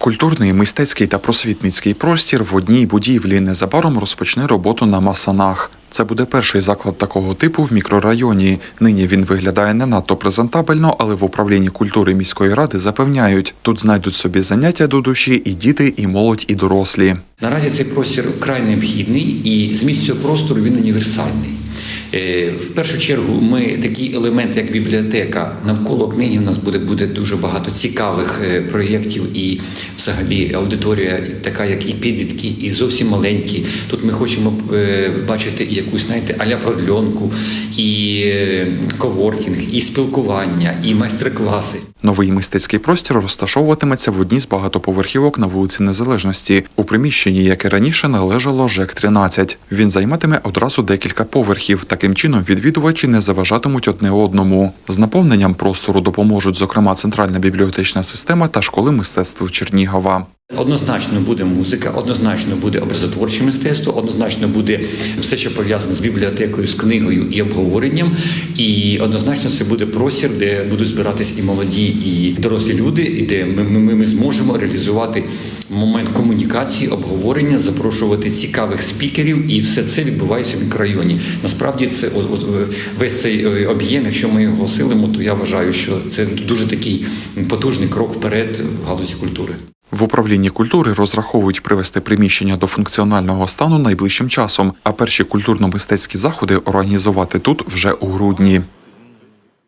Культурний, мистецький та просвітницький простір в одній будівлі незабаром розпочне роботу на Масанах. Це буде перший заклад такого типу в мікрорайоні. Нині він виглядає не надто презентабельно, але в управлінні культури міської ради запевняють, тут знайдуть собі заняття до душі і діти, і молодь, і дорослі. Наразі цей простір вкрай необхідний і зміст цього простору він універсальний. Е, В першу чергу, ми такий елемент, як бібліотека, навколо книги в нас буде, буде дуже багато цікавих е, проєктів і взагалі аудиторія така, як і підлітки, і зовсім маленькі. Тут ми хочемо е, бачити якусь, знаєте, аля продльонку, і коворкінг, і спілкування, і майстер-класи. Новий мистецький простір розташовуватиметься в одній з багатоповерхівок на вулиці Незалежності у приміщенні, яке раніше належало ЖЕК 13 Він займатиме одразу декілька поверхів. Таким чином відвідувачі не заважатимуть одне одному. З наповненням простору допоможуть, зокрема, центральна бібліотечна система та школи мистецтв Чернігова. Однозначно буде музика, однозначно буде образотворче мистецтво, однозначно буде все, що пов'язане з бібліотекою, з книгою і обговоренням. І однозначно це буде простір, де будуть збиратись і молоді, і дорослі люди, і де ми, ми, ми зможемо реалізувати момент комунікації, обговорення, запрошувати цікавих спікерів, і все це відбувається в мікрорайоні. Насправді, це о- весь цей е, об'єм, якщо ми його силимо, то я вважаю, що це дуже такий потужний крок вперед в галузі культури. В управлінні культури розраховують привести приміщення до функціонального стану найближчим часом, а перші культурно-мистецькі заходи організувати тут вже у грудні.